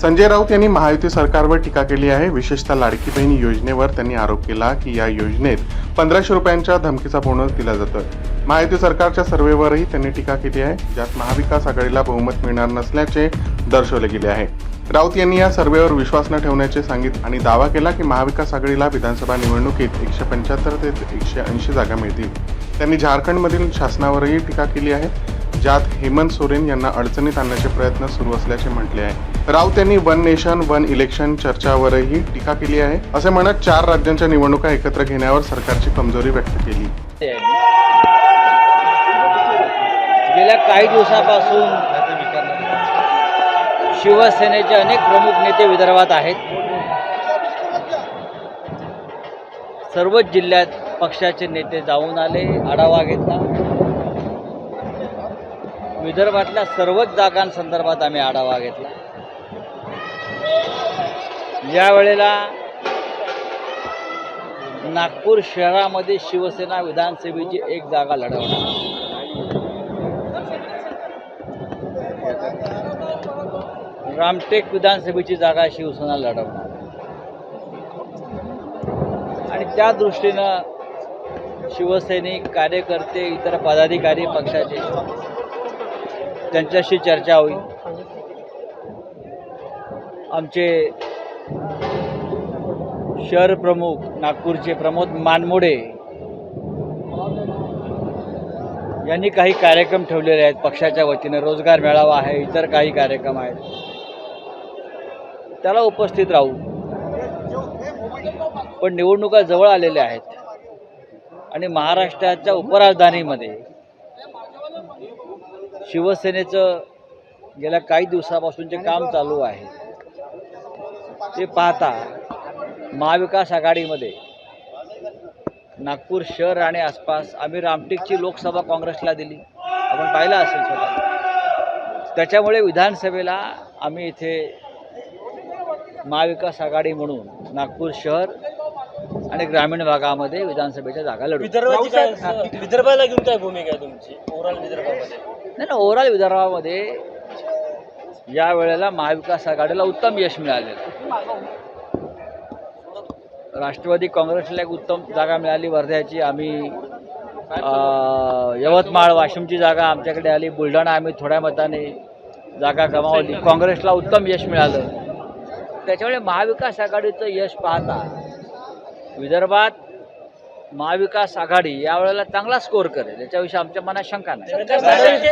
संजय राऊत यांनी महायुती सरकारवर टीका केली आहे. विशेषतः लाडकी बहीण योजनेवर त्यांनी आरोप केला की या योजनेत पंधराशे रुपयांच्या धमकीचा बोनस दिला जातो महायुती सरकारच्या सर्व्हेवरही त्यांनी टीका केली आहे. ज्यात महाविकास आघाडीला बहुमत मिळणार नसल्याचे दर्शवले गेले आहे. राऊत यांनी या सर्व्हेवर विश्वास न ठेवण्याचे सांगित आणि दावा केला की महाविकास आघाडीला विधानसभा निवडणुकीत एकशे पंच्याहत्तर ते एकशे ऐंशी जागा मिळतील. त्यांनी झारखंडमधील शासनावरही टीका केली आहे. ज्यात हेमंत सोरेन यांना अडचणीत आणण्याचे प्रयत्न सुरू असल्याचे म्हटले आहे. राऊत यांनी वन नेशन वन इलेक्शन चर्चावरही टीका केली आहे. असे म्हणत चार राज्यांच्या निवडणुका एकत्र घेण्यावर सरकारची कमजोरी व्यक्त केली. गेल्या काही दिवसापासून शिवसेनेचे अनेक प्रमुख नेते विदर्भात आहेत. सर्वच जिल्ह्यात पक्षाचे नेते जाऊन आले आढावा घेतला. विदर्भातल्या सर्वच जागांसंदर्भात आम्ही आढावा घेतला. या वेळेला नागपूर शहरामध्ये शिवसेना विधानसभेची एक जागा लढवणार. रामटेक विधानसभेची जागा शिवसेना लढवणार. आणि त्या दृष्टीनं शिवसैनिक कार्यकर्ते इतर पदाधिकारी पक्षाचे त्यांच्याशी चर्चा होईल. आमचे शहर प्रमुख नागपूरचे प्रमोद मानमोडे यांनी काही कार्यक्रम ठेवलेले आहेत पक्षाच्या वतीने. रोजगार मेळावा आहे इतर काही कार्यक्रम आहेत. त्याला उपस्थित राहू. पण निवडणुका जवळ आलेल्या आहेत. आणि महाराष्ट्राच्या उपराजधानीमध्ये शिवसेनेचं गेल्या काही दिवसापासून जे काम चालू आहे. ते पाहता महाविकास आघाडीमध्ये नागपूर शहर आणि आसपास आम्ही रामटेकची लोकसभा काँग्रेसला दिली. आपण पाहिलं असेल स्वतः. त्याच्यामुळे विधानसभेला आम्ही इथे महाविकास आघाडी म्हणून नागपूर शहर आणि ग्रामीण भागामध्ये विधानसभेच्या जागा लढू. विदर्भाची काय विदर्भाला घेऊन काय भूमिका आहे तुमची? ओव्हरऑल विदर्भामध्ये. नाही ना ओव्हरऑल विदर्भामध्ये या वेळेला महाविकास आघाडीला उत्तम यश मिळालेलं. राष्ट्रवादी काँग्रेसला एक उत्तम जागा मिळाली वर्ध्याची. आम्ही यवतमाळ वाशिमची जागा आमच्याकडे आली. बुलढाणा आम्ही थोड्या मताने जागा गमावली. काँग्रेसला उत्तम यश मिळालं. त्याच्यामुळे महाविकास आघाडीचं यश पाहता विदर्भात महाविकास आघाडी यावेळेला चांगला स्कोर करेल याच्याविषयी आमच्या मनात शंका नाही.